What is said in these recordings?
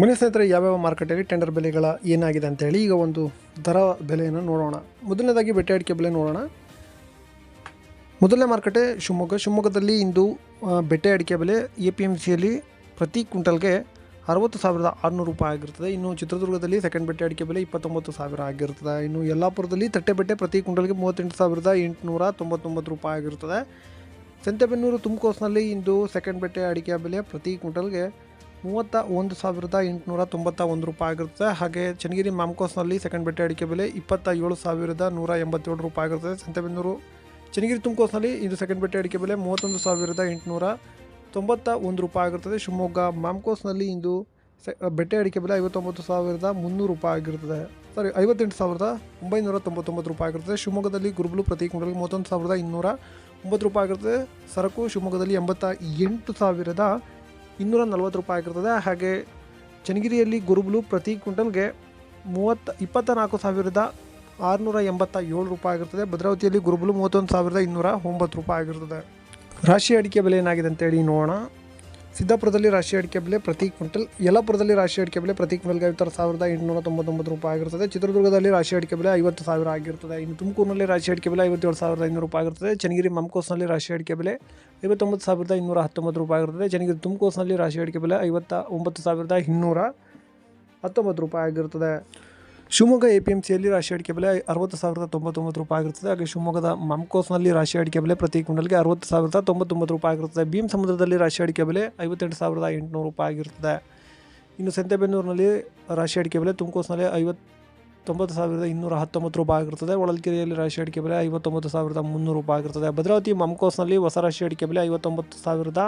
ಮನೆ ಸ್ನೇಹಿತರೆ, ಯಾವ್ಯಾವ ಮಾರುಕಟ್ಟೆಯಲ್ಲಿ ಟೆಂಡರ್ ಬೆಲೆಗಳ ಏನಾಗಿದೆ ಅಂತೇಳಿ ಈಗ ಒಂದು ದರ ಬೆಲೆಯನ್ನು ನೋಡೋಣ. ಮೊದಲನೇದಾಗಿ ಬೆಟ್ಟೆ ಅಡಿಕೆ ಬೆಲೆ ನೋಡೋಣ. ಮೊದಲನೇ ಮಾರುಕಟ್ಟೆ ಶಿವಮೊಗ್ಗ. ಶಿವಮೊಗ್ಗದಲ್ಲಿ ಇಂದು ಬೆಟ್ಟೆ ಅಡಿಕೆ ಬೆಲೆ ಎ ಪಿ ಎಂ ಸಿಯಲ್ಲಿ ಪ್ರತಿ ಕ್ವಿಂಟಲ್ಗೆ ಅರವತ್ತು ಸಾವಿರದ ಆರುನೂರು ರೂಪಾಯಿ ಆಗಿರ್ತದೆ. ಇನ್ನು ಚಿತ್ರದುರ್ಗದಲ್ಲಿ ಸೆಕೆಂಡ್ ಬೆಟ್ಟೆ ಅಡಿಕೆ ಬೆಲೆ ಇಪ್ಪತ್ತೊಂಬತ್ತು ಸಾವಿರ ಆಗಿರ್ತದೆ. ಇನ್ನು ಯಲ್ಲಾಪುರದಲ್ಲಿ ತಟ್ಟೆ ಬೆಟ್ಟೆ ಪ್ರತಿ ಕ್ವಿಂಟಲ್ಗೆ ಮೂವತ್ತೆಂಟು ಸಾವಿರದ ಎಂಟುನೂರ ತೊಂಬತ್ತೊಂಬತ್ತು ರೂಪಾಯಿ ಆಗಿರ್ತದೆ. ಸಂತೆಬೆನ್ನೂರು ತುಮಕೋಸ್ನಲ್ಲಿ ಇಂದು ಸೆಕೆಂಡ್ ಬೆಟ್ಟೆ ಅಡಿಕೆ ಬೆಲೆ ಪ್ರತಿ ಕ್ವಿಂಟಲ್ಗೆ ಮೂವತ್ತ ಒಂದು ಸಾವಿರದ ಎಂಟುನೂರ ತೊಂಬತ್ತ ಒಂದು ರೂಪಾಯಿ ಆಗಿರುತ್ತೆ. ಹಾಗೆ ಚನ್ನಗಿರಿ ಮಾಮ್ಕೋಸ್ನಲ್ಲಿ ಸೆಕೆಂಡ್ ಬೆಟ್ಟೆ ಅಡಿಕೆ ಬೆಲೆ ಇಪ್ಪತ್ತ ಏಳು ಸಾವಿರದ ನೂರ ಎಂಬತ್ತೇಳು ರೂಪಾಯಿ ಆಗಿರ್ತದೆ ಸಂತೆಬೆನ್ನೂರು, ಚನ್ನಗಿರಿ ತುಮಕೋಸ್ನಲ್ಲಿ ಇದು ಸೆಕೆಂಡ್ ಬೆಟ್ಟೆ ಅಡಿಕೆ ಬೆಲೆ ಮೂವತ್ತೊಂದು ಸಾವಿರದ ಎಂಟುನೂರ ತೊಂಬತ್ತ ಒಂದು ರೂಪಾಯಿ ಆಗಿರ್ತದೆ ಶಿವಮೊಗ್ಗ, ಮಾಮ್ಕೋಸ್ನಲ್ಲಿ ಇಂದು ಸೆ ಬೆಟ್ಟೆ ಅಡಿಕೆ ಬೆಲೆ ಐವತ್ತೊಂಬತ್ತು ಸಾವಿರದ ಮುನ್ನೂರು ರೂಪಾಯಿ ಆಗಿರ್ತದೆ ಸಾರಿ ಐವತ್ತೆಂಟು ಸಾವಿರದ ಒಂಬೈನೂರ ತೊಂಬತ್ತೊಂಬತ್ತು ರೂಪಾಯಿ ಆಗಿರ್ತದೆ ಶಿವಮೊಗ್ಗದಲ್ಲಿ ಗುರುಬಲು ಪ್ರತಿ ಕ್ವಿಂಟಲ್ಗೆ ಮೂವತ್ತೊಂದು ಸಾವಿರದ ಇನ್ನೂರ ಒಂಬತ್ತು ರೂಪಾಯಿ ಆಗಿರ್ತದೆ ಸರಕು ಶಿವಮೊಗ್ಗದಲ್ಲಿ ಎಂಬತ್ತ ಎಂಟು ಸಾವಿರದ ಇನ್ನೂರ ನಲ್ವತ್ತು ರೂಪಾಯಿ ಆಗಿರ್ತದೆ. ಹಾಗೆ ಚನ್ನಗಿರಿಯಲ್ಲಿ ಗುರುಬ್ಲು ಪ್ರತಿ ಕ್ವಿಂಟಲ್ಗೆ ಮೂವತ್ತ ಇಪ್ಪತ್ತ ನಾಲ್ಕು ಸಾವಿರದ ಆರುನೂರ ಎಂಬತ್ತ ಏಳು ರೂಪಾಯಿ ಆಗಿರ್ತದೆ. ಭದ್ರಾವತಿಯಲ್ಲಿ ಗುರುಬಲು ಮೂವತ್ತೊಂದು ಸಾವಿರದ ಇನ್ನೂರ ಒಂಬತ್ತು ರೂಪಾಯಿ ಆಗಿರ್ತದೆ. ರಾಶಿ ಅಡಿಕೆ ಬೆಲೆ ಏನಾಗಿದೆ ಅಂತೇಳಿ ನೋಡೋಣ. ಸಿದ್ದಾಪುರದಲ್ಲಿ ರಾಶಿ ಅಡಿಕೆ ಬೆಲೆ ಪ್ರತಿ ಕ್ವಿಂಟಲ್, ಯಲಪುರದಲ್ಲಿ ರಾಶಿ ಅಡಿಕೆ ಬೆಲೆ ಪ್ರತಿ ಕ್ವಿಂಟಲ್ಗೆ ಐವತ್ತಾರು ಸಾವಿರದ ಎಂಟುನೂರ ತೊಂಬತ್ತೊಂಬತ್ತು ರೂಪಾಯಿ ಆಗಿರ್ತದೆ. ಚಿತ್ರದುರ್ಗದಲ್ಲಿ ರಾಶಿ ಅಡಿಕೆ ಬೆಲೆ ಐವತ್ತು ಸಾವಿರ ಆಗಿರ್ತದೆ. ಇನ್ನು ತುಮಕೂರಿನಲ್ಲಿ ರಾಶಿ ಅಡಿಕೆ ಬೆಲೆ ಐವತ್ತೇಳು ಸಾವಿರದ ಐನೂರು ರೂಪಾಯಿ ಆಗಿರ್ತದೆ. ಚನ್ನಗಿರಿ ಮಮಕೋಸ್ನಲ್ಲಿ ರಾಶಿ ಅಡಿಕೆ ಬೆಲೆ ಐವತ್ತೊಂಬತ್ತು ಸಾವಿರದ ಇನ್ನೂರ ಹತ್ತೊಂಬತ್ತು ರೂಪಾಯಿ ಆಗಿರ್ತದೆ. ಚನ್ನಗಿರಿ ತುಮಕೋಸ್ನಲ್ಲಿ ರಾಶಿ ಅಡಿಕೆ ಬೆಲೆ ಐವತ್ತ ಒಂಬತ್ತು ಸಾವಿರದ ಇನ್ನೂರ ಹತ್ತೊಂಬತ್ತು ರೂಪಾಯಿ ಆಗಿರ್ತದೆ. ಶಿವಮೊಗ್ಗ ಎ ಪಿ ಎಂ ಸಿಯಲ್ಲಿ ರಾಶಿ ಅಡಿಕೆ ಬೆಲೆ ಅರವತ್ತು ಸಾವಿರದ ತೊಂಬತ್ತೊಂಬತ್ತು ರೂಪಾಯಿ ಆಗಿರುತ್ತದೆ. ಹಾಗೆ ಶಿವಮೊಗ್ಗದ ಮಮ್ಕೋಸ್ನಲ್ಲಿ ರಾಶಿ ಅಡಿಕೆ ಬೆಲೆ ಪ್ರತಿ ಕ್ವಿಂಟಲ್ಗೆ ಅರವತ್ತು ಸಾವಿರದ ತೊಂಬತ್ತೊಂಬತ್ತು ರೂಪಾಯಿ ಆಗಿರುತ್ತದೆ. ಭೀಮ್ ಸಮುದ್ರದಲ್ಲಿ ರಾಶಿ ಅಡಿಕೆ ಬೆಲೆ ಐವತ್ತೆಂಟು ಸಾವಿರದ ಎಂಟುನೂರು ರೂಪಾಯಿ ಆಗಿರ್ತದೆ ಇನ್ನು ಸಂತೆಬೆನ್ನೂರಿನಲ್ಲಿ ರಾಶಿ ಅಡಿಕೆ ಬೆಲೆ ತುಮಕೋಸ್ನಲ್ಲಿ ಐವತ್ತು ತೊಂಬತ್ತು ಸಾವಿರದ ಇನ್ನೂರ ಹತ್ತೊಂಬತ್ತು ರೂಪಾಯಿ ಆಗಿರ್ತದೆ. ಒಳಲ್ಕೆರೆಯಲ್ಲಿ ರಾಶಿ ಅಡಿಕೆ ಬೆಲೆ ಐವತ್ತೊಂಬತ್ತು ಸಾವಿರದ ಮುನ್ನೂರು ರೂಪಾಯಿ ಆಗಿರ್ತದೆ. ಭದ್ರಾವತಿ ಮಮ್ಕೋಸ್ನಲ್ಲಿ ಹೊಸ ರಾಶಿ ಅಡಿಕೆ ಬೆಲೆ ಐವತ್ತೊಂಬತ್ತು ಸಾವಿರದ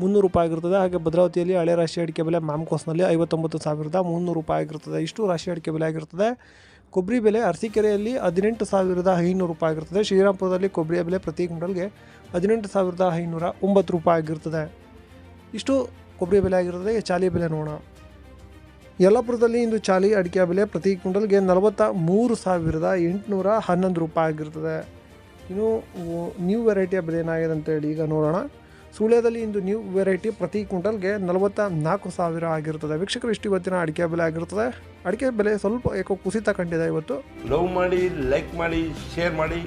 ಮುನ್ನೂರು ರೂಪಾಯಿ ಆಗಿರ್ತದೆ. ಹಾಗೆ ಭದ್ರಾವತಿಯಲ್ಲಿ ಹಳೆ ರಾಶಿ ಅಡಿಕೆ ಬೆಲೆ ಮ್ಯಾಮ್ಕೋಸ್ನಲ್ಲಿ ಐವತ್ತೊಂಬತ್ತು ಸಾವಿರದ ಮುನ್ನೂರು ರೂಪಾಯಿ ಆಗಿರ್ತದೆ. ಇಷ್ಟು ರಾಶಿ ಅಡಿಕೆ ಬೆಲೆ ಆಗಿರ್ತದೆ. ಕೊಬ್ಬರಿ ಬೆಲೆ ಅರಸೀಕೆರೆಯಲ್ಲಿ ಹದಿನೆಂಟು ಸಾವಿರದ ಐನೂರು ರೂಪಾಯಿ ಆಗಿರ್ತದೆ. ಶ್ರೀರಾಮಪುರದಲ್ಲಿ ಕೊಬ್ಬರಿ ಬೆಲೆ ಪ್ರತಿ ಕ್ವಿಂಟಲ್ಗೆ ಹದಿನೆಂಟು ಸಾವಿರದ ಐನೂರ ಒಂಬತ್ತು ರೂಪಾಯಿ ಆಗಿರ್ತದೆ. ಇಷ್ಟು ಕೊಬ್ಬರಿ ಬೆಲೆ ಆಗಿರ್ತದೆ. ಚಾಲಿ ಬೆಲೆ ನೋಡೋಣ. ಯಲ್ಲಾಪುರದಲ್ಲಿ ಇಂದು ಚಾಲಿ ಅಡಿಕೆ ಬೆಲೆ ಪ್ರತಿ ಕ್ವಿಂಟಲ್ಗೆ ನಲವತ್ತ ಮೂರು ಸಾವಿರದ ಎಂಟುನೂರ ಹನ್ನೊಂದು ರೂಪಾಯಿ ಆಗಿರ್ತದೆ. ಇನ್ನು ನ್ಯೂ ವೆರೈಟಿಯ ಬೆಲೆ ಏನಾಗಿದೆ ಅಂತೇಳಿ ಈಗ ನೋಡೋಣ. ಸುಳ್ಯದಲ್ಲಿ ಇಂದು ನ್ಯೂ ವೆರೈಟಿ ಪ್ರತಿ ಕ್ವಿಂಟಲ್ಗೆ ನಲವತ್ತ ನಾಲ್ಕು ಸಾವಿರ ಆಗಿರ್ತದೆ. ವೀಕ್ಷಕರು ಇಷ್ಟು ಇವತ್ತಿನ ಅಡಿಕೆ ಬೆಲೆ ಆಗಿರ್ತದೆ. ಅಡಿಕೆ ಬೆಲೆ ಸ್ವಲ್ಪ ಏಕೋ ಕುಸಿತ ಕಂಡಿದೆ ಇವತ್ತು. ಲವ್ ಮಾಡಿ ಲೈಕ್ ಮಾಡಿ ಶೇರ್ ಮಾಡಿ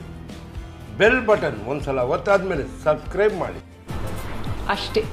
ಬೆಲ್ ಬಟನ್ ಒಂದ್ಸಲ ಒತ್ತಾದ್ಮೇಲೆ ಸಬ್ಸ್ಕ್ರೈಬ್ ಮಾಡಿ. ಅಷ್ಟೇ.